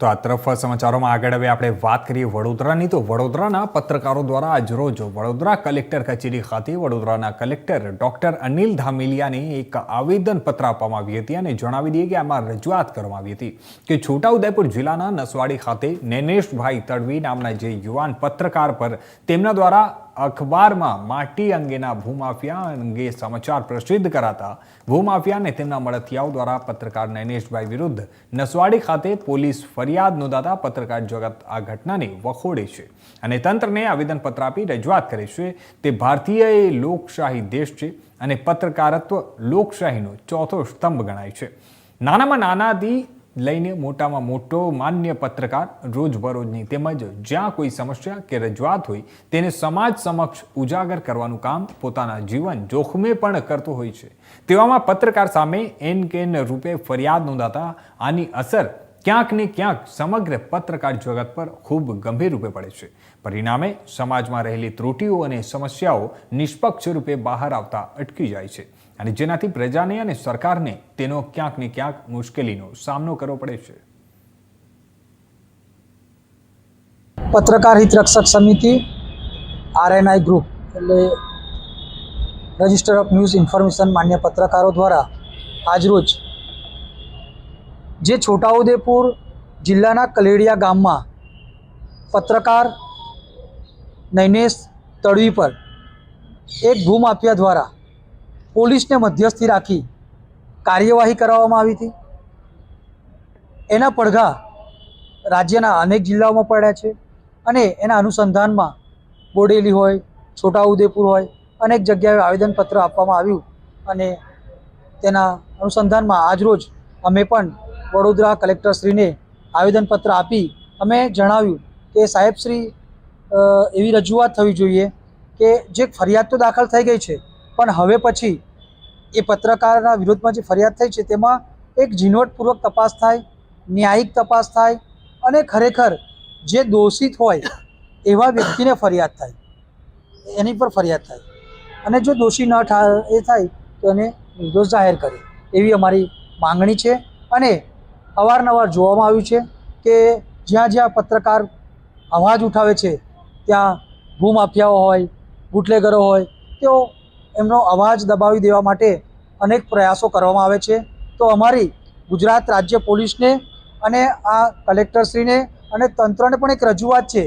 તો આ તરફ સમાચારોમાં આગળ હવે આપણે વાત કરીએ વડોદરાની. તો વડોદરાના પત્રકારો દ્વારા આજરોજ વડોદરા કલેક્ટર કચેરી ખાતે વડોદરાના કલેક્ટર ડોક્ટર અનિલ ધામેલિયાને એક આવેદન પત્ર આપવામાં આવી હતી અને જણાવી દઈએ કે આમાં રજૂઆત કરવામાં આવી હતી કે છોટાઉદેપુર જિલ્લાના નસવાડી ખાતે નૈનેશભાઈ તડવી નામના જે યુવાન પત્રકાર પર તેમના દ્વારા અખબારમાં માટી અંગેના ભૂમાફિયા અંગે સમાચાર પ્રસિદ્ધ કરાતા ભૂમાફિયાને તેમના મળતિયાઓ દ્વારા પત્રકાર નૈનેશભાઈ વિરુદ્ધ નસવાડી ખાતે પોલીસ ફરિયાદ નોંધાતા પત્રકાર જગત આ ઘટનાને વખોડે છે અને તંત્રને આવેદનપત્ર આપી રજૂઆત કરે છે તે ભારતીય એ લોકશાહી દેશ છે અને પત્રકારત્વ લોકશાહીનો ચોથો સ્તંભ ગણાય છે. નાનામાં નાનાથી લઈને મોટામાં મોટો માન્ય પત્રકાર રોજબરોજની તેમજ જ્યાં કોઈ સમસ્યા કે રજૂઆત હોય તેને સમાજ સમક્ષ ઉજાગર કરવાનું કામ પોતાના જીવન જોખમે પણ કરતો હોય છે. તેવામાં પત્રકાર સામે એન કેન રૂપે ફરિયાદ નોંધાતા આની અસર ક્યાંક ને ક્યાંક સમગ્ર પત્રકાર જગત પર ખૂબ ગંભીર રૂપે પડે છે. પરિણામે સમાજમાં રહેલી ત્રુટીઓ અને સમસ્યાઓ નિષ્પક્ષ રૂપે બહાર આવતા અટકી જાય છે અને જેનાથી પ્રજાને અને સરકારને તેનો ક્યાંક ને ક્યાંક મુશ્કેલીનો સામનો કરવો પડે છે. પત્રકાર હિત રક્ષક સમિતિ, આરએનઆઈ ગ્રુપ એટલે રજિસ્ટર ઓફ ન્યૂઝ ઇન્ફોર્મેશન માન્ય પત્રકારો દ્વારા આજરોજ જે છોટાઉદેપુર જિલ્લાના કલેડિયા ગામમાં પત્રકાર નૈનેશ તડવી પર એક ભૂમાફિયા દ્વારા પોલીસને મધ્યસ્થી રાખી કાર્યવાહી કરાવવામાં આવી હતી. એના પડઘા રાજ્યના અનેક જિલ્લાઓમાં પડ્યા છે અને એના અનુસંધાનમાં બોડેલી હોય, છોટાઉદેપુર હોય, અનેક જગ્યાએ આવેદનપત્ર આપવામાં આવ્યું અને તેના અનુસંધાનમાં આજરોજ અમે પણ વડોદરા કલેક્ટરશ્રીને આવેદનપત્ર આપી અમે જણાવ્યું કે સાહેબશ્રી એવી રજૂઆત થવી જોઈએ કે જે ફરિયાદ તો દાખલ થઈ ગઈ છે, પણ હવે પછી એ પત્રકારના વિરોધમાં જે ફરિયાદ થઈ છે તેમાં એક ઝીણવટપૂર્વક તપાસ થાય, ન્યાયિક તપાસ થાય અને ખરેખર જે દોષિત હોય એવા વ્યક્તિને ફરિયાદ થાય, એની પર ફરિયાદ થાય. અને જો દોષી ન એ થાય તો એને નિર્દોષ જાહેર કરે, એવી અમારી માંગણી છે અને અવારનવાર જોવામાં આવ્યું છે કે જ્યાં જ્યાં પત્રકાર અવાજ ઉઠાવે છે, ત્યાં ભૂમાફિયાઓ હોય, બુટલેગરો હોય, તેઓ એમનો અવાજ દબાવી દેવા માટે અનેક પ્રયાસો કરવામાં આવે છે. તો અમારી ગુજરાત રાજ્ય પોલીસને અને આ કલેક્ટરશ્રીને અને તંત્રને પણ એક રજૂઆત છે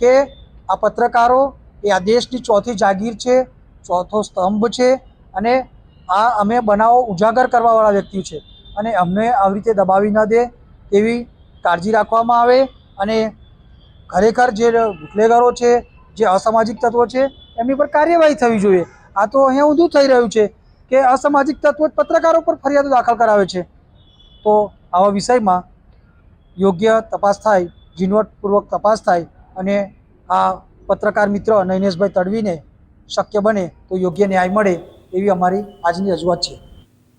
કે આ પત્રકારો એ આ દેશની ચોથી જાગીર છે, ચોથો સ્તંભ છે અને આ અમે બનાવો ઉજાગર કરવાવાળા વ્યક્તિ છે. અને અમને આવી રીતે દબાવી ન દે તેવી કાળજી રાખવામાં આવે અને ખરેખર જે બુટલેગરો છે, જે અસામાજિક તત્વો છે, એમની પર કાર્યવાહી થવી જોઈએ. આ તો અહીંયા ઊંધું થઈ રહ્યું છે કે અસામાજિક તત્વો પત્રકારો પર ફરિયાદો દાખલ કરાવે છે. તો આવા વિષયમાં યોગ્ય તપાસ થાય, ઝીણવટપૂર્વક તપાસ થાય અને આ પત્રકાર મિત્ર નૈનેશભાઈ તડવીને શક્ય બને તો યોગ્ય ન્યાય મળે એવી અમારી આજની રજૂઆત છે.